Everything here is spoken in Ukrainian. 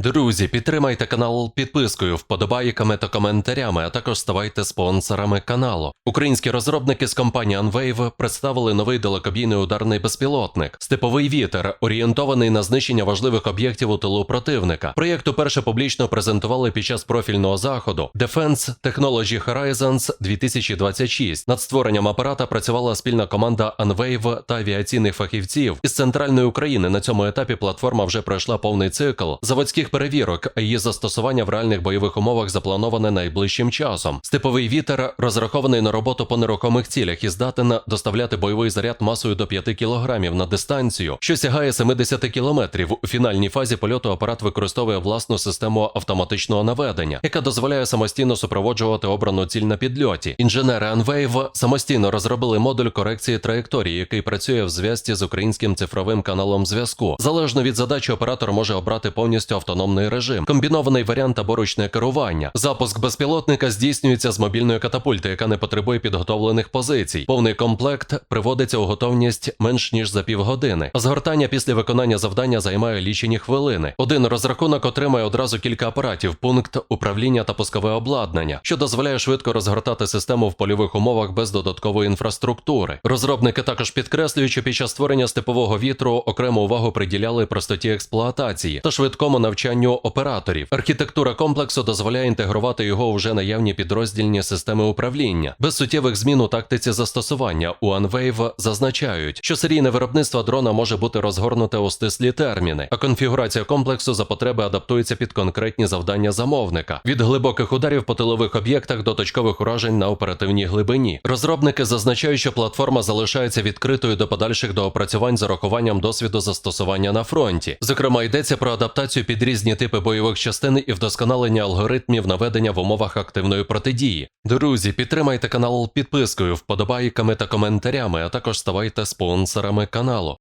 Друзі, підтримайте канал підпискою, вподобайками та коментарями, а також ставайте спонсорами каналу. Українські розробники з компанії Unwave представили новий далекобійний ударний безпілотник Степовий вітер, орієнтований на знищення важливих об'єктів у тилу противника. Проєкт уперше публічно презентували під час профільного заходу Defense Technology Horizons 2026. Над створенням апарата працювала спільна команда Unwave та авіаційних фахівців із центральної України. На цьому етапі платформа вже пройшла повний цикл заводських перевірок, а її застосування в реальних бойових умовах заплановане найближчим часом. Степовий вітер розрахований на роботу по нерухомих цілях і здатен доставляти бойовий заряд масою до 5 кг на дистанцію, що сягає 70 км. У фінальній фазі польоту апарат використовує власну систему автоматичного наведення, яка дозволяє самостійно супроводжувати обрану ціль на підльоті. Інженери Anwave самостійно розробили модуль корекції траєкторії, який працює в зв'язці з українським цифровим каналом зв'язку. Залежно від задачі, оператор може обрати повністю автономний режим, комбінований варіант або ручне керування. Запуск безпілотника здійснюється з мобільної катапульти, яка не потребує підготовлених позицій. Повний комплект приводиться у готовність менш ніж за півгодини. Згортання після виконання завдання займає лічені хвилини. Один розрахунок отримає одразу кілька апаратів, пункт управління та пускове обладнання, що дозволяє швидко розгортати систему в польових умовах без додаткової інфраструктури. Розробники також підкреслюють, що під час створення степового вітру окрему увагу приділяли простоті експлуатації та швидкому навчанню операторів. Архітектура комплексу дозволяє інтегрувати його у вже наявні підроздільні системи управління. Без суттєвих змін у тактиці застосування у Unwave зазначають, що серійне виробництво дрона може бути розгорнуте у стислі терміни, а конфігурація комплексу за потреби адаптується під конкретні завдання замовника від глибоких ударів по тилових об'єктах до точкових уражень на оперативній глибині. Розробники зазначають, що платформа залишається відкритою до подальших доопрацювань з урахуванням досвіду застосування на фронті. Зокрема, йдеться про адаптацію під різні типи бойових частин і вдосконалення алгоритмів наведення в умовах активної протидії. Друзі, підтримайте канал підпискою, вподобайками та коментарями, а також ставайте спонсорами каналу.